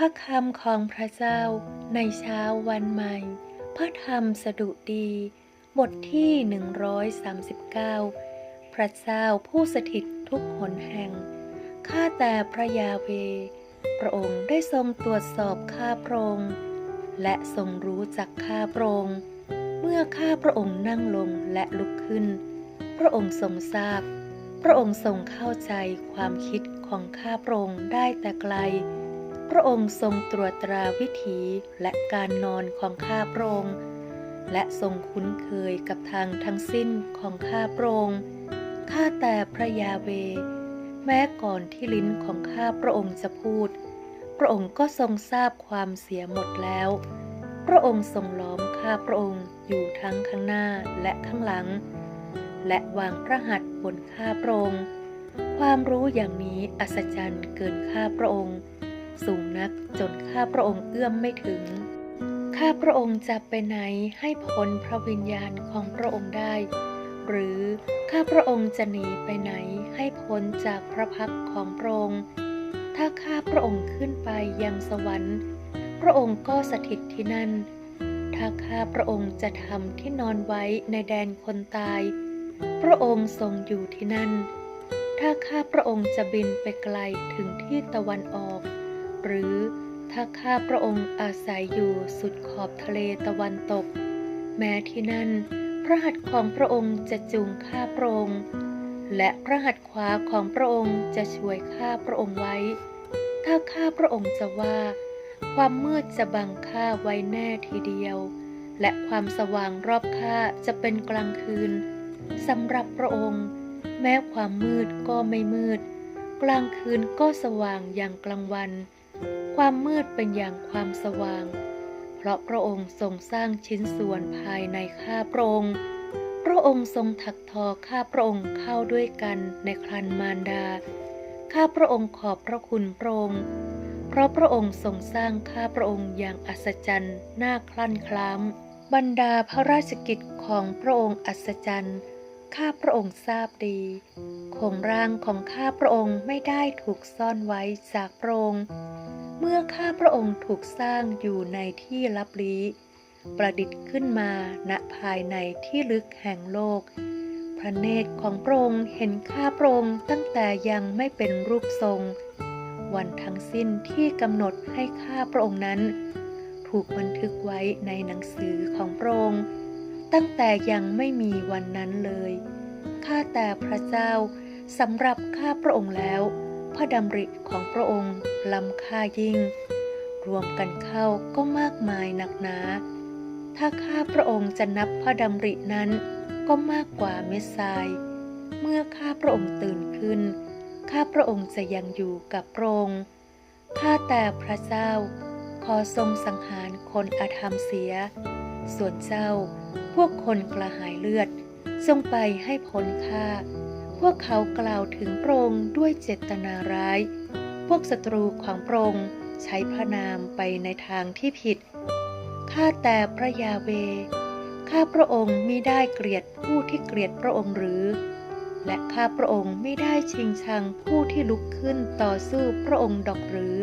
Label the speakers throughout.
Speaker 1: ระคำของพระเจ้าในเช้าวันใหม่ พระธรรมสดุดี บทที่ 139 พระเจ้าผู้สถิตทุกหนแห่ง ข้าแต่พระยาเว พระองค์ได้ทรงตรวจสอบข้าพระองค์และทรงรู้จักข้าพระองค์ เมื่อข้าพระองค์นั่งลงและลุกขึ้น พระองค์ทรงทราบ พระองค์ทรงเข้าใจความคิดของข้าพระองค์ได้แต่ไกล พระองค์ทรงตรวจตราวิถีและการนอนของข้าพระองค์ และทรงคุ้นเคยกับทางทั้งสิ้นของข้าพระองค์ ข้าแต่พระยาเว แม้ก่อนที่ลิ้นของข้าพระองค์จะพูด พระองค์ก็ทรงทราบความเสียหมดแล้ว พระองค์ทรงล้อมข้าพระองค์อยู่ทั้งข้างหน้าและข้างหลัง และวางพระหัตถ์บนข้าพระองค์ ความรู้อย่างนี้อัศจรรย์เกินข้าพระองค์ สูงนักจนข้าพระองค์เอื้อมไม่ถึง ข้าพระองค์จะไปไหนให้พ้นพระวิญญาณของพระองค์ได้ หรือข้าพระองค์จะหนีไปไหนให้พ้นจากพระพักของพระองค์ ถ้าข้าพระองค์ขึ้นไปยังสวรรค์ พระองค์ก็สถิตที่นั่น ถ้าข้าพระองค์จะทำที่นอนไว้ในแดนคนตาย พระองค์ทรงอยู่ที่นั่นถ้าข้าพระองค์จะบินไปไกลถึงที่ตะวันออก หรือถ้าข้าพระองค์อาศัยอยู่สุดขอบทะเลตะวันตก แม้ที่นั่น พระหัตถ์ของพระองค์จะจูงข้าพระองค์ และพระหัตถ์ขวาของพระองค์จะช่วยข้าพระองค์ไว้ ถ้าข้าพระองค์จะว่า ความมืดจะบังข้าไว้แน่ทีเดียว และความสว่างรอบข้าจะเป็นกลางคืนสำหรับพระองค์ แม้ความมืดก็ไม่มืด กลางคืนก็สว่างอย่างกลางวัน ความมืดเป็นอย่างความสว่าง เพราะพระองค์ทรงสร้างชิ้นส่วนภายในข้าพระองค์ พระองค์ทรงถักทอข้าพระองค์เข้าด้วยกันในครันมารดา ข้าพระองค์ขอบพระคุณพระองค์ เพราะพระองค์ทรงสร้างข้าพระองค์อย่างอัศจรรย์น่าคลั่นคล้ามบรรดาพระราชกิจของพระองค์อัศจรรย์ข้าพระองค์ทราบดีโครงร่างของข้าพระองค์ไม่ได้ถูกซ่อนไว้จากพระองค์ เมื่อข้าพระองค์ถูกสร้างอยู่ในที่ลับลี้ ประดิษฐ์ขึ้นมาณภายในที่ลึกแห่งโลก พระเนตรของพระองค์เห็นข้าพระองค์ตั้งแต่ยังไม่เป็นรูปทรง วันทั้งสิ้นที่กำหนดให้ข้าพระองค์นั้น ถูกบันทึกไว้ในหนังสือของพระองค์ ตั้งแต่ยังไม่มีวันนั้นเลย ข้าแต่พระเจ้าสำหรับข้าพระองค์แล้ว ระดำริของพระองค์ล้ำค่ายิ่ง รวมกันเข้าก็มากมายหนักหนา ถ้าข้าพระองค์จะนับพระดำรินั้นก็มากกว่าเม็ดทราย เมื่อข้าพระองค์ตื่นขึ้น ข้าพระองค์จะยังอยู่กับพระองค์ข้าแต่พระเจ้า ขอทรงสังหารคนอาธรรมเสีย ส่วนเจ้า พวกคนกระหายเลือด ทรงไปให้พ้นค่า พวกเขากล่าวถึงพระองค์ด้วยเจตนาร้าย พวกศัตรูของพระองค์ใช้พระนามไปในทางที่ผิด ข้าแต่พระยาเว ข้าพระองค์มิได้เกลียดผู้ที่เกลียดพระองค์หรือ และข้าพระองค์ไม่ได้ชิงชังผู้ที่ลุกขึ้นต่อสู้พระองค์ดอกหรือ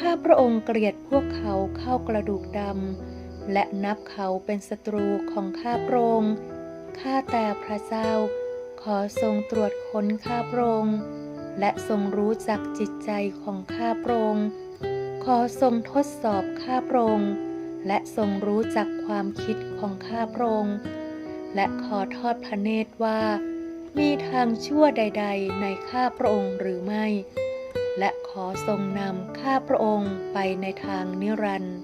Speaker 1: ข้าพระองค์เกลียดพวกเขาเข้ากระดูกดำและนับเขาเป็นศัตรูของข้าพระองค์ ข้าแต่พระเจ้า ขอทรงตรวจค้นข้าพระองค์และทรงรู้จักจิตใจของข้าพระองค์ขอทรงทดสอบข้าพระองค์และทรงรู้จักความคิดของข้าพระองค์และขอทอดพระเนตรว่า มีทางชั่วใด ๆ ในข้าพระองค์หรือไม่ และขอทรงนำข้าพระองค์ไปในทางนิรันดร์